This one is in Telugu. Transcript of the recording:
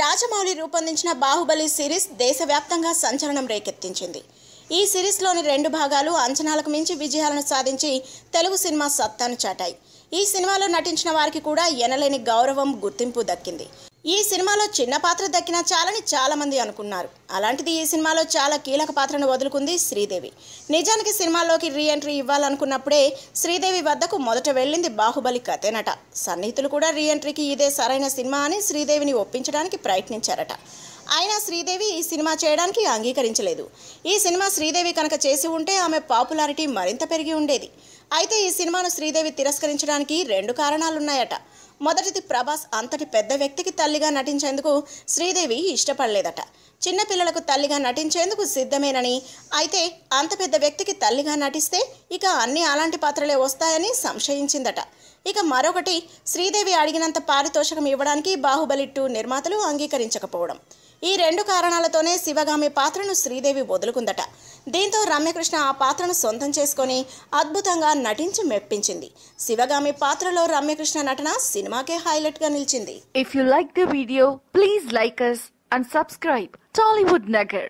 రాజమౌళి రూపొందించిన బాహుబలి సిరీస్ దేశవ్యాప్తంగా సంచలనం రేకెత్తించింది. ఈ సిరీస్లోని రెండు భాగాలు అంచనాలకు మించి విజయాలను సాధించి తెలుగు సినిమా సత్తాను చాటాయి. ఈ సినిమాలో నటించిన వారికి కూడా ఎనలేని గౌరవం గుర్తింపు దక్కింది. ఈ సినిమాలో చిన్న పాత్ర దక్కినా చాలని చాలామంది అనుకున్నారు. అలాంటిది ఈ సినిమాలో చాలా కీలక పాత్రను వదులుకుంది శ్రీదేవి. నిజానికి సినిమాలోకి రీ ఎంట్రీ ఇవ్వాలనుకున్నప్పుడే శ్రీదేవి వద్దకు మొదట వెళ్ళింది బాహుబలి కథేనట. సన్నిహితులు కూడా రీ ఎంట్రీకి ఇదే సరైన సినిమా అని శ్రీదేవిని ఒప్పించడానికి ప్రయత్నించారట. అయినా శ్రీదేవి ఈ సినిమా చేయడానికి అంగీకరించలేదు. ఈ సినిమా శ్రీదేవి కనుక చేసి ఉంటే ఆమె పాపులారిటీ మరింత పెరిగి ఉండేది. అయితే ఈ సినిమాను శ్రీదేవి తిరస్కరించడానికి రెండు కారణాలున్నాయట. మొదటిది ప్రభాస్ అంతటి పెద్ద వ్యక్తికి తల్లిగా నటించేందుకు శ్రీదేవి ఇష్టపడలేదట. చిన్నపిల్లలకు తల్లిగా నటించేందుకు సిద్ధమేనని అయితే అంత పెద్ద వ్యక్తికి తల్లిగా నటిస్తే ఇక అన్ని అలాంటి పాత్రలే వస్తాయని సంశయించిందట. ఇక మరొకటి శ్రీదేవి అడిగినంత పారితోషకం ఇవ్వడానికి బాహుబలి టూ నిర్మాతలు అంగీకరించకపోవడం. ఈ రెండు కారణాలతోనే శివగామి పాత్రను శ్రీదేవి వదులుకుందట. దీంతో రమ్యకృష్ణ ఆ పాత్రను సొంతం చేసుకొని అద్భుతంగా నటించి మెప్పించింది. శివగామి పాత్రలో రమ్యకృష్ణ నటన సినిమాకే హైలైట్గా నిలిచింది. If you like the video please like us and subscribe Tollywood Nagar.